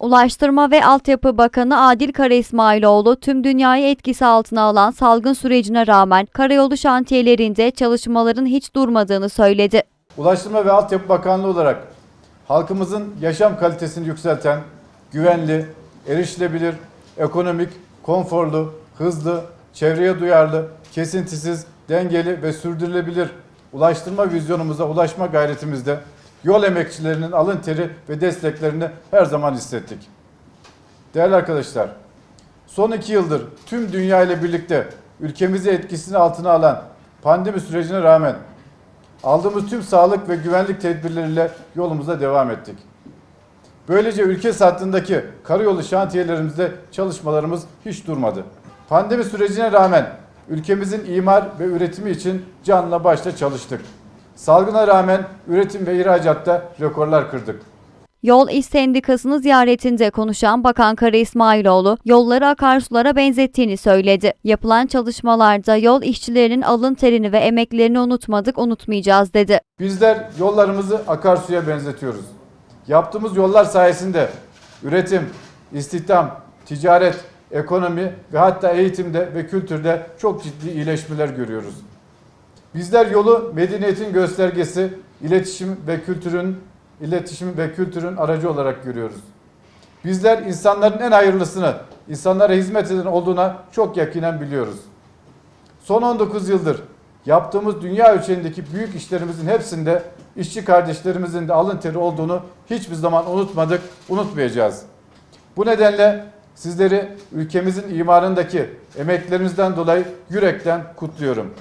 Ulaştırma ve Altyapı Bakanı Adil Kara İsmailoğlu tüm dünyayı etkisi altına alan salgın sürecine rağmen karayolu şantiyelerinde çalışmaların hiç durmadığını söyledi. Ulaştırma ve Altyapı Bakanlığı olarak halkımızın yaşam kalitesini yükselten, güvenli, erişilebilir, ekonomik, konforlu, hızlı, çevreye duyarlı, kesintisiz, dengeli ve sürdürülebilir ulaştırma vizyonumuza ulaşma gayretimizde yol emekçilerinin alın teri ve desteklerini her zaman hissettik. Değerli arkadaşlar, son iki yıldır tüm dünya ile birlikte ülkemizi etkisini altına alan pandemi sürecine rağmen Aldığımız tüm sağlık ve güvenlik tedbirleriyle yolumuza devam ettik. Böylece ülke sattığındaki karayolu şantiyelerimizde çalışmalarımız hiç durmadı. Pandemi sürecine rağmen ülkemizin imar ve üretimi için canla başla çalıştık. Salgına rağmen üretim ve ihracatta rekorlar kırdık. Yol İş Sendikası'nı ziyaretinde konuşan Bakan Kara İsmailoğlu, yolları akarsulara benzettiğini söyledi. Yapılan çalışmalarda yol işçilerinin alın terini ve emeklerini unutmadık, unutmayacağız dedi. Bizler yollarımızı akarsuya benzetiyoruz. Yaptığımız yollar sayesinde üretim, istihdam, ticaret, ekonomi ve hatta eğitimde ve kültürde çok ciddi iyileşmeler görüyoruz. Bizler yolu medeniyetin göstergesi, iletişim ve kültürün iletişim ve kültürün aracı olarak görüyoruz. Bizler insanların en hayırlısını, insanlara hizmet eden olduğuna çok yakinen biliyoruz. Son 19 yıldır yaptığımız dünya ölçeğindeki büyük işlerimizin hepsinde işçi kardeşlerimizin de alın teri olduğunu hiçbir zaman unutmadık, unutmayacağız. Bu nedenle sizleri ülkemizin imarındaki emeklerinizden dolayı yürekten kutluyorum.